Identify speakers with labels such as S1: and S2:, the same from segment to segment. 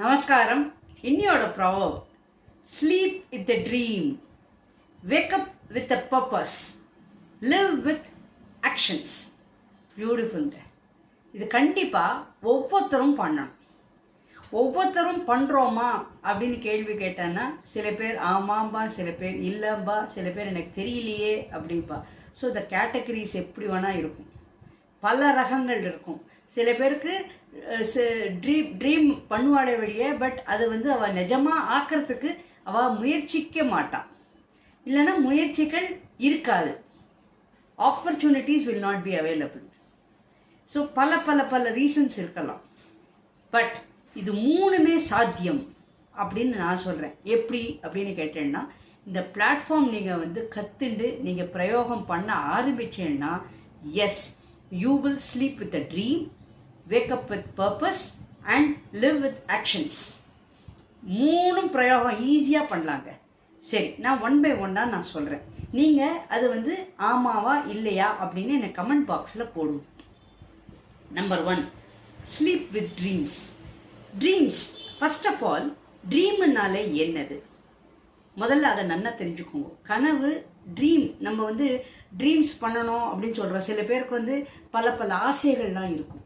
S1: நமஸ்காரம். இன்னியோட bravo sleep with a dream wake up with a purpose live with actions பியூட்டிஃபுல்ங்க இது கண்டிப்பாக ஒவ்வொருத்தரும் பண்ணணும். ஒவ்வொருத்தரும் பண்ணுறோமா அப்படின்னு கேள்வி கேட்டேன்னா சில பேர் ஆமாம்பா சில பேர் இல்லைம்பா சில பேர் எனக்கு தெரியலையே அப்படிம்பா. ஸோ இந்த கேட்டகரிஸ் எப்படி வேணால் இருக்கும். பல ரகங்கள் இருக்கும். சில பேருக்கு ட்ரீம் ட்ரீம் பண்ணுவாளே வழியே பட் அது வந்து அவள் நிஜமாக ஆக்கிறதுக்கு அவள் முயற்சிக்க மாட்டான் இல்லைன்னா முயற்சிகள் இருக்காது. Opportunities will not be available so பல பல பல ரீசன்ஸ் இருக்கலாம். பட் இது மூணுமே சாத்தியம் அப்படின்னு நான் சொல்கிறேன் எப்படி அப்படின்னு கேட்டேன்னா இந்த பிளாட்ஃபார்ம் நீங்கள் வந்து கற்றுண்டு நீங்கள் பிரயோகம் பண்ண ஆரம்பிச்சேன்னா yes you will sleep with a dream wake up with purpose and live with actions மூணும் பிரயோகம் ஈஸியாக பண்ணலாங்க. சரி நான் ஒன் பை ஒன்னாக நான் சொல்கிறேன் நீங்கள் அது வந்து ஆமாவா இல்லையா அப்படின்னு எனக்கு கமெண்ட் பாக்ஸில் போடும் number one sleep with dreams dreams first of all ட்ரீம்னாலே என்னது? முதல்ல அதை நல்லா தெரிஞ்சுக்கோங்க. கனவு ட்ரீம் நம்ம வந்து ட்ரீம்ஸ் பண்ணணும் அப்படின்னு சொல்கிறோம் சில பேருக்கு வந்து பல பல ஆசைகள்லாம் இருக்கும்.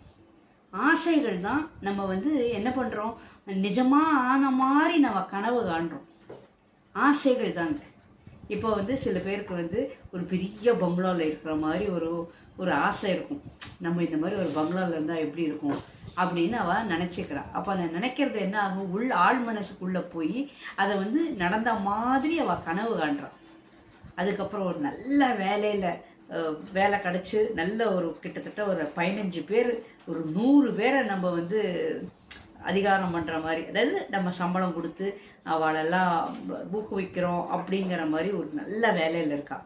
S1: ஆசைகள் தான் நம்ம வந்து என்ன பண்ணுறோம் நிஜமாக ஆன மாதிரி நம்ம கனவு காண்றோம். ஆசைகள் தாங்க இப்போ வந்து சில பேருக்கு வந்து ஒரு பெரிய பங்களாவில் இருக்கிற மாதிரி ஒரு ஒரு ஆசை இருக்கும். நம்ம இந்த மாதிரி ஒரு பங்களாவில் இருந்தால் எப்படி இருக்கும்? அப்படின்னு அவள் நினச்சிக்கிறான் அப்போ நான் நினைக்கிறது என்ன ஆகும்? உள் ஆழ் மனசுக்குள்ளே போய் அதை வந்து நடந்த மாதிரி அவள் கனவு காண்றான் அதுக்கப்புறம் ஒரு நல்ல வேலையில் வேலை கிடச்சி நல்ல ஒரு கிட்டத்தட்ட ஒரு பதினஞ்சு பேர் ஒரு நூறு பேரை நம்ம வந்து அதிகாரம் பண்ணுற மாதிரி அதாவது நம்ம சம்பளம் கொடுத்து அவளெல்லாம் ஊக்குவிக்கிறோம் அப்படிங்கிற மாதிரி ஒரு நல்ல வேலையில் இருக்கா.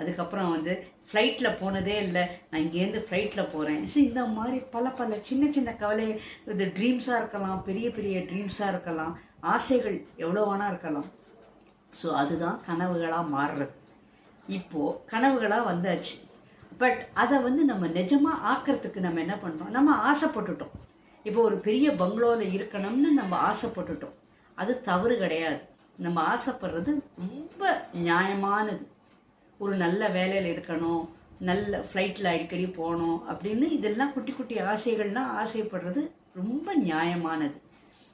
S1: அதுக்கப்புறம் வந்து ஃப்ளைட்டில் போனதே இல்லை. நான் இங்கேருந்து ஃப்ளைட்டில் போகிறேன் ஸோ இந்த மாதிரி பல பல சின்ன சின்ன கவலை இது ட்ரீம்ஸாக இருக்கலாம் பெரிய பெரிய ட்ரீம்ஸாக இருக்கலாம் ஆசைகள் எவ்வளோ வேணா இருக்கலாம். ஸோ அதுதான் கனவுகளாக மாறுறது. இப்போது கனவுகளாக வந்தாச்சு. பட் அதை வந்து நம்ம நிஜமாக ஆக்கிறதுக்கு நம்ம என்ன பண்ணுறோம் நம்ம ஆசைப்பட்டுட்டோம். இப்போ ஒரு பெரிய பங்களோவில் இருக்கணும்னு நம்ம ஆசைப்பட்டுட்டோம். அது தவறு கிடையாது. நம்ம ஆசைப்படுறது ரொம்ப நியாயமானது. ஒரு நல்ல வேலையில் இருக்கணும் நல்ல ஃப்ளைட்டில் அடிக்கடி போகணும் அப்படின்னு இதெல்லாம் குட்டி குட்டி ஆசைகள்லாம் ஆசைப்படுறது ரொம்ப நியாயமானது.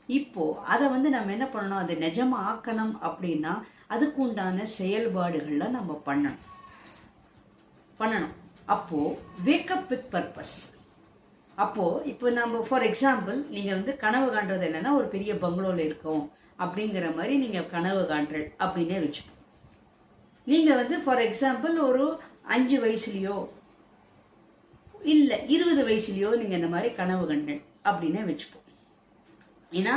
S1: இப்போது அதை வந்து நம்ம என்ன பண்ணணும்? அதை நிஜமாக ஆக்கணும் அப்படின்னா அதுக்கு உண்டான செயல்பாடுகள்லாம் நம்ம பண்ணணும். பண்ணணும். அப்போது வேக்கப் வித் பர்பஸ் அப்போது இப்போ நம்ம ஃபார் எக்ஸாம்பிள் நீங்கள் வந்து கனவு காண்றது என்னென்னா ஒரு பெரிய பங்களோவில் இருக்கோம் அப்படிங்கிற மாதிரி நீங்கள் கனவு காண்றல் அப்படின்னே வச்சுப்போம். நீங்கள் வந்து ஃபார் எக்ஸாம்பிள் ஒரு அஞ்சு வயசுலேயோ இல்லை இருபது வயசுலேயோ நீங்கள் இந்த மாதிரி கனவு கண்டல் அப்படின்னே வச்சுப்போம். ஏன்னா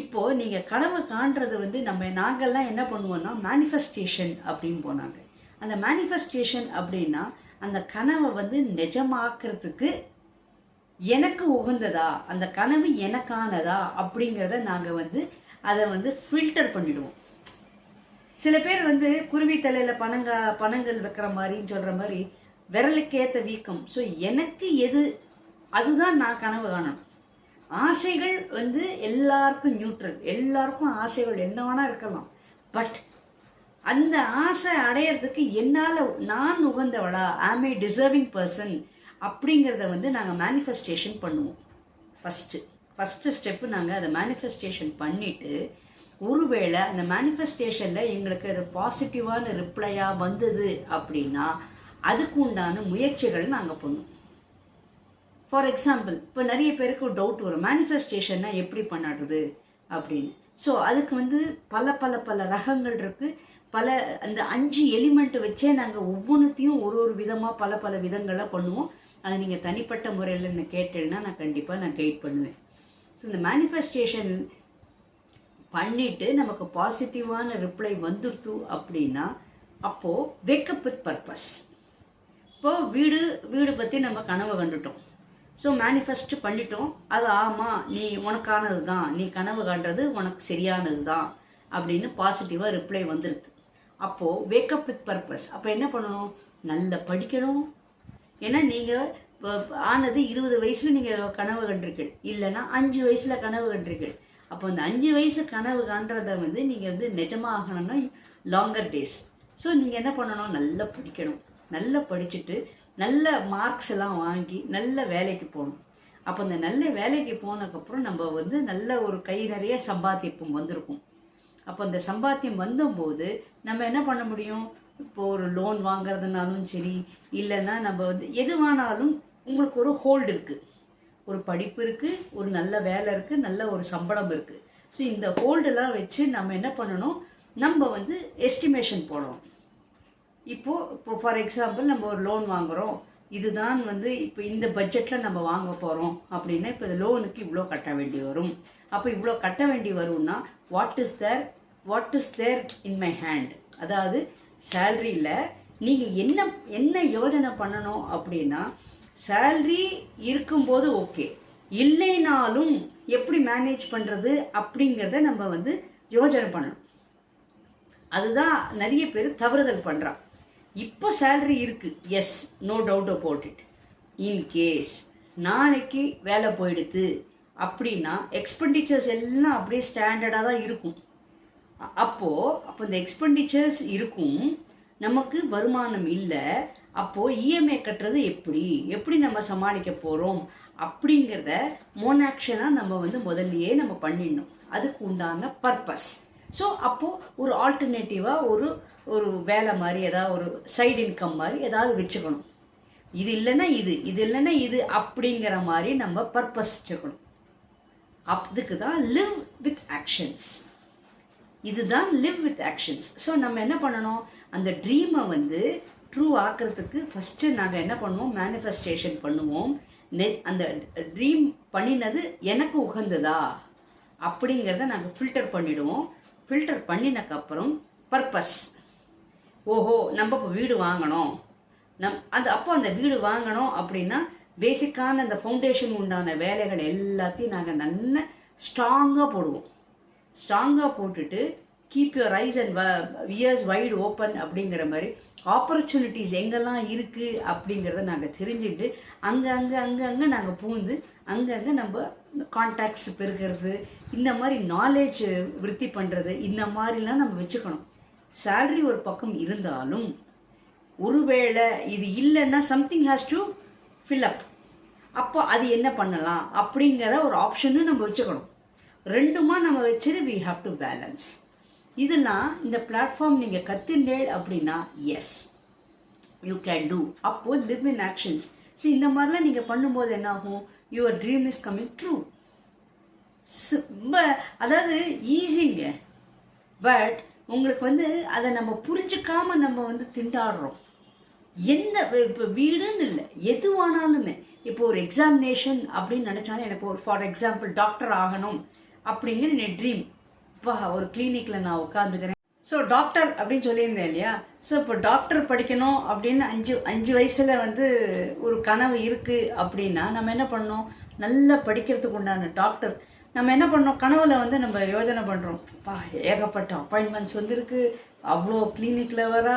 S1: இப்போ நீங்கள் கனவு காண்றது வந்து நம்ம நாங்கள்லாம் என்ன பண்ணுவோம்னா மேனிஃபெஸ்டேஷன் அப்படின்னு போனாங்க. அந்த மேனிஃபெஸ்டேஷன் அப்படின்னா அந்த கனவை வந்து நிஜமாக்குறதுக்கு எனக்கு உகந்ததா? அந்த கனவு எனக்கானதா? அப்படிங்கிறத நாங்கள் வந்து அதை வந்து ஃபில்டர் பண்ணிடுவோம். சில பேர் வந்து குருவி தலையில் பணங்க பணங்கள் வைக்கிற மாதிரின்னு சொல்கிற மாதிரி விரலுக்கேற்ற வீக்கம். ஸோ எனக்கு எது அதுதான் நான் கனவு காணணும். ஆசைகள் வந்து எல்லாருக்கும் நியூட்ரல் எல்லாருக்கும் ஆசைகள் என்ன வேணால் இருக்கலாம். பட் அந்த ஆசை அடையிறதுக்கு என்னால் நான் உகந்தவளா ஆம் ஏ டிசர்விங் பர்சன் அப்படிங்கிறத வந்து நாங்கள் மேனிஃபெஸ்டேஷன் பண்ணுவோம். ஃபஸ்ட்டு ஃபஸ்ட்டு ஸ்டெப்பு நாங்கள் அதை மேனிஃபெஸ்டேஷன் பண்ணிவிட்டு ஒருவேளை அந்த மேனிஃபெஸ்டேஷனில் எங்களுக்கு அது பாசிட்டிவான ரிப்ளையாக வந்தது அப்படின்னா அதுக்கு உண்டான முயற்சிகள் நாங்கள் பண்ணுவோம். ஃபார் எக்ஸாம்பிள் இப்போ நிறைய பேருக்கு டவுட் வரும். மேனிஃபெஸ்டேஷன்னா எப்படி பண்ணுறது அப்படின்னு. ஸோ அதுக்கு வந்து பல பல பல ரகங்கள் இருக்குது பல அந்த அஞ்சு எலிமெண்ட் வச்சே நாங்கள் ஒவ்வொன்றுத்தையும் ஒரு ஒரு விதமாக பல பல விதங்களாக பண்ணுவோம். அது நீங்கள் தனிப்பட்ட முறையில் என்ன கேட்டேன்னா நான் கண்டிப்பாக நான் கைட் பண்ணுவேன். ஸோ இந்த மேனிஃபெஸ்டேஷன் பண்ணிட்டு நமக்கு பாசிட்டிவான ரிப்ளை வந்துருத்து அப்படின்னா அப்போது வேக்கப் வித் பர்பஸ் இப்போ வீடு வீடு பற்றி நம்ம கனவு கண்டுட்டோம். ஸோ மேனிஃபெஸ்ட் பண்ணிட்டோம். அது ஆமாம் நீ உனக்கானது தான் நீ கனவு காண்றது உனக்கு சரியானது தான் அப்படின்னு பாசிட்டிவாக ரிப்ளை வந்துடுது அப்போது வேக்கப் வித் பர்பஸ் அப்போ என்ன பண்ணணும்? நல்லா படிக்கணும். ஏன்னா நீங்கள் ஆனது இருபது வயசில் நீங்கள் கனவு கண்டிருக்கீள் இல்லைன்னா அஞ்சு வயசில் கனவு கண்டிருக்கீள் அப்போ அந்த அஞ்சு வயசு கனவு காண்றதை வந்து நீங்கள் வந்து நிஜமாகணும்னா லாங்கர் டேஸ் ஸோ நீங்கள் என்ன பண்ணணும்? நல்லா படிக்கணும். நல்லா படிச்சுட்டு நல்ல மார்க்ஸ் எல்லாம் வாங்கி நல்ல வேலைக்கு போகணும். அப்போ அந்த நல்ல வேலைக்கு போனதுக்கப்புறம் நம்ம வந்து நல்ல ஒரு கை நிறைய சம்பாத்தியம் வந்திருக்கும். அப்போ அந்த சம்பாத்தியம் வந்தபோது நம்ம என்ன பண்ண முடியும்? இப்போ ஒரு லோன் வாங்குறதுனாலும் சரி இல்லைன்னா நம்ம வந்து எதுவானாலும் உங்களுக்கு ஒரு ஹோல்டு இருக்குது ஒரு படிப்பு இருக்குது ஒரு நல்ல வேலை இருக்குது நல்ல ஒரு சம்பளம் இருக்குது ஸோ இந்த ஹோல்டெல்லாம் வச்சு நம்ம என்ன பண்ணணும்? நம்ம வந்து எஸ்டிமேஷன் போடணும். இப்போது இப்போ ஃபார் எக்ஸாம்பிள் நம்ம ஒரு லோன் வாங்குகிறோம் இதுதான் வந்து இப்போ இந்த பட்ஜெட்டில் நம்ம வாங்க போகிறோம் அப்படின்னா இப்போ இந்த லோனுக்கு இவ்வளோ கட்ட வேண்டி வரும். அப்போ இவ்வளோ கட்ட வேண்டி வரும்னா what is there what is there in my hand அதாவது சேல்ரியில் நீங்கள் என்ன என்ன யோஜனை பண்ணணும் அப்படின்னா சேல்ரி இருக்கும்போது ஓகே இல்லைனாலும் எப்படி மேனேஜ் பண்ணுறது அப்படிங்கிறத நம்ம வந்து யோஜனை பண்ணணும். அதுதான் நிறைய பேர் தவறுதல் பண்ணுறான் இப்போ சேலரி இருக்கு. Yes no doubt about it in case நாளைக்கு வேலை போயிடுது அப்படின்னா எக்ஸ்பெண்டிச்சர்ஸ் எல்லாம் அப்படியே ஸ்டாண்டர்டாக தான் இருக்கும். அப்போது அப்போ அப்போ இந்த எக்ஸ்பெண்டிச்சர்ஸ் இருக்கும். நமக்கு வருமானம் இல்லை. அப்போ இஎம்ஐ கட்டுறது எப்படி? எப்படி நம்ம சமாளிக்க போகிறோம் அப்படிங்கிறத மோனாக்ஷனாக நம்ம வந்து முதல்லையே நம்ம பண்ணிடணும். அதுக்கு உண்டான பர்பஸ் ஸோ அப்போது ஒரு ஆல்டர்னேட்டிவாக ஒரு ஒரு வேலை மாதிரி ஏதாவது ஒரு சைடு இன்கம் மாதிரி ஏதாவது வச்சுக்கணும். இது இல்லைன்னா இது இது இல்லைன்னா இது அப்படிங்கிற மாதிரி நம்ம பர்பஸ் வச்சுக்கணும். அதுக்கு தான் லிவ் வித் ஆக்ஷன்ஸ் இதுதான் லிவ் வித் ஆக்ஷன்ஸ் ஸோ நம்ம என்ன பண்ணணும்? அந்த ட்ரீமை வந்து ட்ரூ ஆக்கிறதுக்கு ஃபஸ்ட்டு நாங்கள் என்ன பண்ணுவோம்? மேனிஃபெஸ்டேஷன் பண்ணுவோம். நெ அந்த ட்ரீம் பண்ணினது எனக்கு உகந்ததா? அப்படிங்கிறத நாங்கள் ஃபில்டர் பண்ணிவிடுவோம் ஃபில்டர் பண்ணினக்கப்புறம் பர்பஸ் ஓஹோ நம்ம இப்போ வீடு வாங்கணும். நம் அந்த அப்போ அந்த வீடு வாங்கணும் அப்படின்னா பேசிக்கான அந்த ஃபவுண்டேஷன் உண்டான வேலைகள் எல்லாத்தையும் நாங்கள் நல்ல ஸ்ட்ராங்காக போடுவோம். ஸ்ட்ராங்காக போட்டுட்டு keep your eyes and ears wide open அப்படிங்கிற மாதிரி ஆப்பர்ச்சுனிட்டிஸ் எங்கெல்லாம் இருக்குது அப்படிங்கிறத நாங்கள் தெரிஞ்சுட்டு அங்கே அங்கே அங்கே அங்கே நாங்கள் பூந்து அங்கங்கே நம்ம கான்டாக்ட்ஸ் பெருக்கிறது இந்த மாதிரி நாலேஜ் விருத்தி பண்ணுறது இந்த மாதிரிலாம் நம்ம வச்சுக்கணும். சேலரி ஒரு பக்கம் இருந்தாலும் ஒருவேளை இது இல்லைன்னா something has to fill up அப்போ அது என்ன பண்ணலாம் அப்படிங்கிற ஒரு ஆப்ஷனும் நம்ம வச்சுக்கணும். ரெண்டுமா நம்ம வச்சுட்டு வி ஹாவ் டு பேலன்ஸ் இதெல்லாம் இந்த பிளாட்ஃபார்ம் நீங்கள் கத்துண்டேள் அப்படின்னா எஸ் யூ கேன் டூ அப்போது லிவ் இன் ஆக்ஷன்ஸ் ஸோ இந்த மாதிரிலாம் நீங்கள் பண்ணும்போது என்னாகும்? Your dream is coming true ரொம்ப அதாவது ஈஸிங்க பட் உங்களுக்கு வந்து அதை நம்ம புரிஞ்சுக்காம நம்ம வந்து திண்டாடுறோம். எந்த இப்போ வீடுன்னு இல்லை எதுவானாலுமே. இப்போ ஒரு எக்ஸாமினேஷன் அப்படின்னு நினச்சாலும் எனக்கு ஒரு ஃபார் எக்ஸாம்பிள் டாக்டர் ஆகணும் அப்படிங்கிற என் ட்ரீம் இப்போ ஒரு கிளினிக்கில் நான் உட்காந்துக்கிறேன் ஸோ டாக்டர் அப்படின்னு சொல்லியிருந்தேன் இல்லையா? ஸோ இப்போ டாக்டர் படிக்கணும் அப்படின்னு அஞ்சு அஞ்சு வயசில் வந்து ஒரு கனவு இருக்குது அப்படின்னா நம்ம என்ன பண்ணணும்? நல்லா படிக்கிறதுக்கு உண்டான டாக்டர் நம்ம என்ன பண்ணுறோம் கனவுல வந்து நம்ம யோஜனை பண்ணுறோம் பா ஏகப்பட்ட அப்பாயின்மெண்ட்ஸ் வந்துருக்கு. அவ்வளோ கிளினிக்கில் வர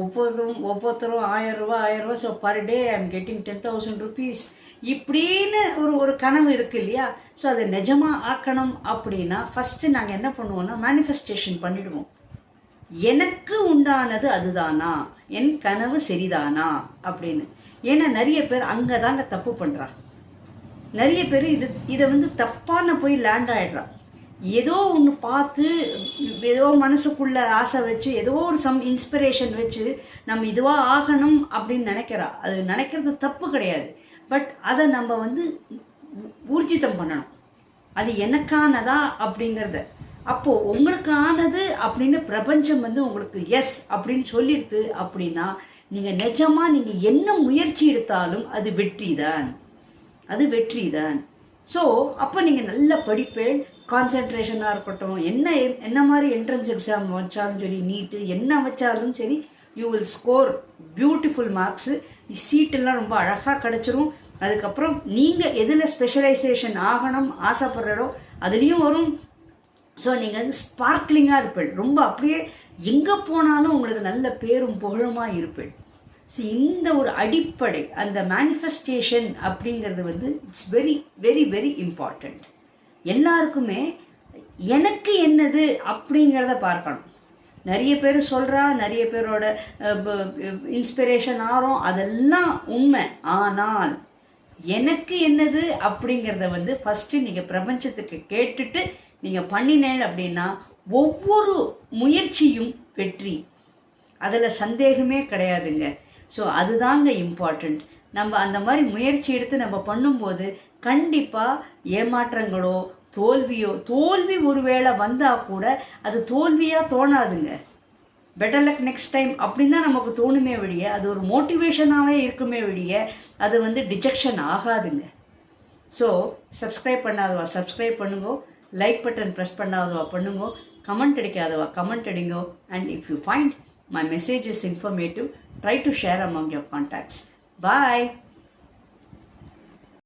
S1: ஒவ்வொருத்தரும் ஒவ்வொருத்தரும் ஆயிரம் ரூபா ஆயிரம் ரூபா. So per day I'm getting ten thousand rupees இப்படின்னு ஒரு ஒரு கனவு இருக்குது இல்லையா? ஸோ அதை நிஜமாக ஆக்கணும் அப்படின்னா ஃபஸ்ட்டு நாங்கள் என்ன பண்ணுவோம்னா மேனிஃபெஸ்டேஷன் பண்ணிடுவோம். எனக்கு உண்டானது அதுதானா? என் கனவு சரிதானா? அப்படின்னு. ஏன்னா நிறைய பேர் அங்கே தாங்க தப்பு பண்ணுறாங்க நிறைய பேர் இது இதை வந்து தப்பான போய் லேண்ட் ஆகிடுறான் ஏதோ ஒன்று பார்த்து ஏதோ மனசுக்குள்ள ஆசை வச்சு ஏதோ ஒரு சம் இன்ஸ்பிரேஷன் வச்சு நம்ம இதுவாக ஆகணும் அப்படின்னு நினைக்கிறா. அது நினைக்கிறது தப்பு கிடையாது. பட் அதை நம்ம வந்து ஊர்ஜிதம் பண்ணணும். அது எனக்கானதா அப்படிங்கிறத. அப்போது உங்களுக்கானது அப்படின்னு பிரபஞ்சம் வந்து உங்களுக்கு எஸ் அப்படின்னு சொல்லிடுது அப்படின்னா நீங்கள் நிஜமாக நீங்கள் என்ன முயற்சி எடுத்தாலும் அது வெற்றி தான் அது வெற்றி தான். ஸோ அப்போ நீங்கள் நல்ல படிப்பேன் கான்சென்ட்ரேஷனாக இருக்கட்டும் என்ன என்ன மாதிரி என்ட்ரன்ஸ் எக்ஸாம் வச்சாலும் சரி நீட்டு என்ன வச்சாலும் சரி you will score beautiful marks சீட்டெல்லாம் ரொம்ப அழகாக கிடச்சிரும். அதுக்கப்புறம் நீங்கள் எதில் ஸ்பெஷலைசேஷன் ஆகணும் ஆசைப்படுறோ அதுலேயும் வரும். ஸோ நீங்கள் வந்து ஸ்பார்க்லிங்காக இருப்பேன். ரொம்ப அப்படியே எங்கே போனாலும் உங்களுக்கு நல்ல பேரும் புகழுமாக இருப்பேன். ஸோ இந்த ஒரு அடிப்படை அந்த மேனிஃபெஸ்டேஷன் அப்படிங்கிறது வந்து it's very very very important எல்லாருக்குமே எனக்கு என்னது அப்படிங்கிறத பார்க்கணும். நிறைய பேர் சொல்கிறா நிறைய பேரோட இன்ஸ்பிரேஷன் ஆகிறோம் அதெல்லாம் உண்மை. ஆனால் எனக்கு என்னது அப்படிங்கிறத வந்து ஃபஸ்ட்டு நீங்கள் பிரபஞ்சத்துக்கு கேட்டுட்டு நீங்கள் பண்ணினேன் அப்படின்னா ஒவ்வொரு முயற்சியும் வெற்றி. அதில் சந்தேகமே கிடையாதுங்க. ஸோ அதுதாங்க இம்பார்ட்டண்ட் நம்ம அந்த மாதிரி முயற்சி எடுத்து நம்ம பண்ணும்போது கண்டிப்பாக ஏமாற்றங்களோ தோல்வியோ தோல்வி ஒருவேளை வந்தால் கூட அது தோல்வியாக தோணாதுங்க. பெட்டர் லக் நெக்ஸ்ட் டைம் அப்படின்னு தான் நமக்கு தோணுமே வழிய அது ஒரு மோட்டிவேஷனாகவே இருக்குமே வழிய அது வந்து டிஜெக்ஷன் ஆகாதுங்க. ஸோ சப்ஸ்கிரைப் பண்ணாதவா சப்ஸ்கிரைப் பண்ணுங்க லைக் பட்டன் ப்ரெஸ் பண்ணாதவா பண்ணுங்க கமெண்ட் அடிக்காதவா comment அடிங்கோ and if you find My message is informative. Try to share among your contacts. Bye.